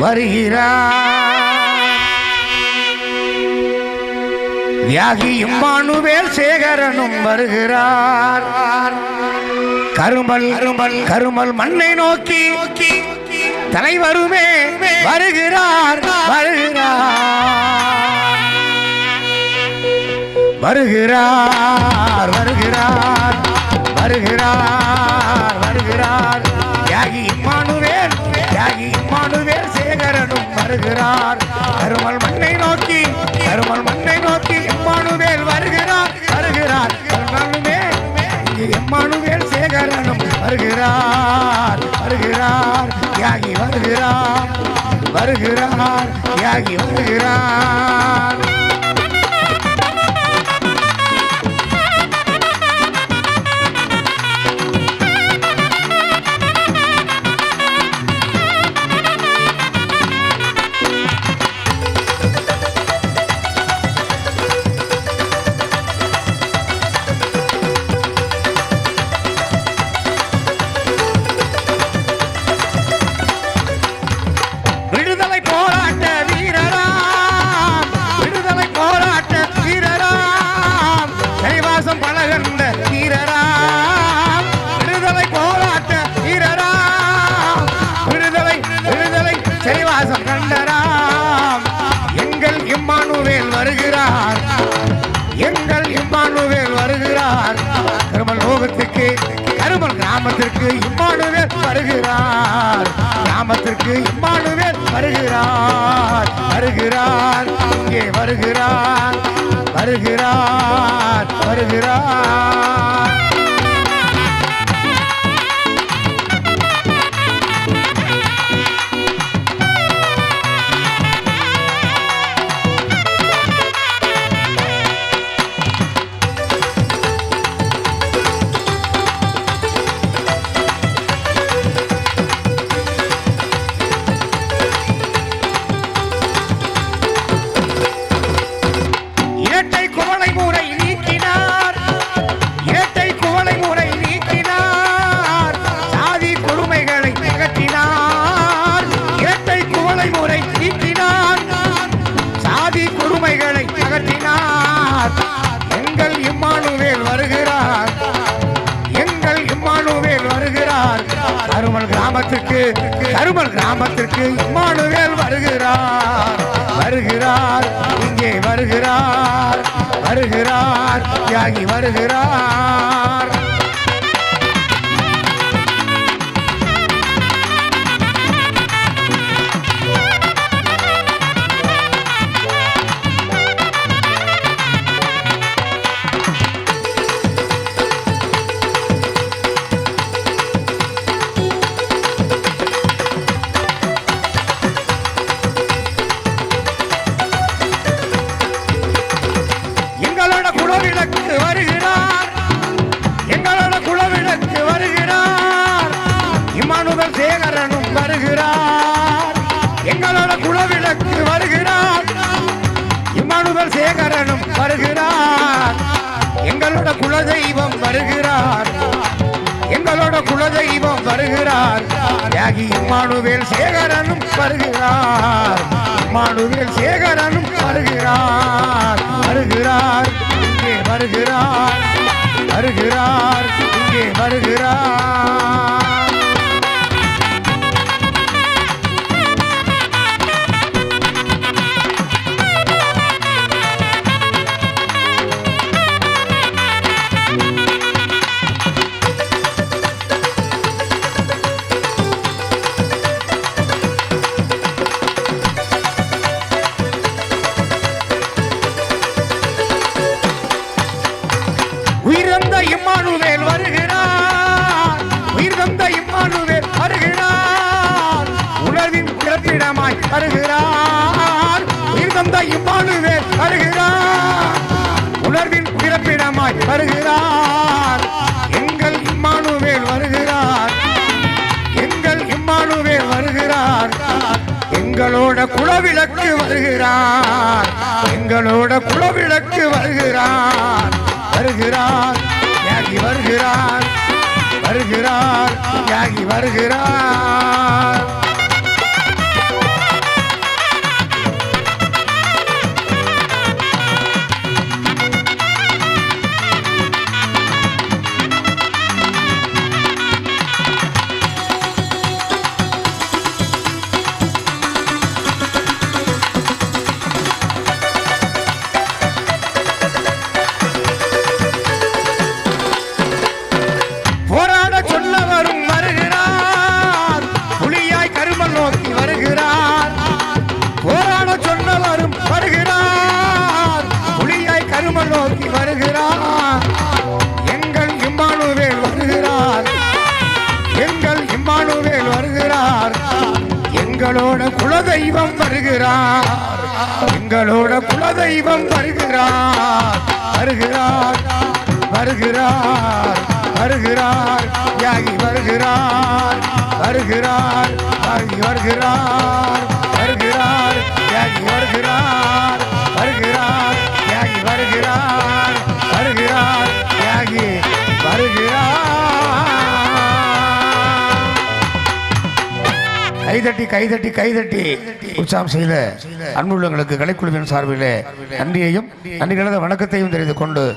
வருகிறார். தியாகி இம்மானுவேல் சேகரனும் வருகிறார். கருமல் கருமல் கருமல் மண்ணை நோக்கி தலைவருமே வருகிறார் வருகிறார். வருகிறார் வருகிறார் வருகிறார் வருகிறார். வருகிறார். அருமல் மண்ணை நோக்கி அருமல் மண்ணை நோக்கி எம்மானுவேல் வருகிறார். வருகிறார். கருமலுமே இங்கு எம்மானுவேல் சேகரனும் வருகிறார். வருகிறார். தியாகி வருகிறார். வருகிறார். தியாகி வருகிறார். கைவாசம் பழகண்ட வீரராம் விடுதலை போராட்ட வீரராம் விடுதலை விடுதலை செறிவாசம் கண்டராம் எங்கள் இம்மானுவேல் வருகிறார். எங்கள் இம்மானுவேல் வருகிறார். கருமல் லோகத்துக்கு கருமல் கிராமத்திற்கு இம்மானுவேல் வருகிறார். கிராமத்திற்கு இம்மானுவேல் வருகிறார். வருகிறார் இங்கே வருகிறார். வருகிறார் வருகிறார். கருமல் கிராமத்திற்கு கருமல் கிராமத்திற்கு இம்மானுவேல் வருகிறார். வருகிறார் இங்கே வருகிறார் வருகிறார் தியாகி வருகிறார். இமானுவல் சேகரனும் வருகிறார். எங்களோட குலதெய்வம் வருகிறார். எங்களோட குலதெய்வம் வருகிறார். தியாகி இம்மானுவேல் சேகரனும் வருகிறார். இம்மானுவேல் சேகரனும் வருகிறார். வருகிறார் இங்கே வருகிறார். வருகிறார் இங்கே வருகிறார். உயிர்ந்த இம்மானுவேல் வருகிறார் உயிர்ந்த இம்மானுவேல் வருகிறார் உணர்வின் பிறப்பிடமாய் வருகிறார் உயிர்ந்த இம்மானுவேல் வருகிறார் உணர்வின் பிறப்பிடமாய் வருகிறார் எங்கள் இம்மானுவேல் வருகிறார் எங்கள் இம்மானுவேல் வருகிறார் எங்களோட குலவிளக்கு வருகிறார் எங்களோட குலவிளக்கு வருகிறார் வருகிறார் தியாகி வருகிறார் வருகிறார் தியாகி வருகிறார். குலதெய்வம் வருகிறார். எங்களோட குலதெய்வம் வருகிறார். வருகிறார் வருகிறார் வருகிறார் யாகி வருகிறார் வருகிறார் யாகி வருகிறார் வருகிறார் யாகி வருகிறார் வருகிறார் யாகி வருகிறார். கைதட்டி கைதட்டி கைதட்டி. உற்சாகம் செய்த அன்புள்ளங்களுக்கு கலைக்குழுவின் சார்பிலே நன்றியையும் நன்றி கலந்த வணக்கத்தையும் தெரிந்து கொண்டு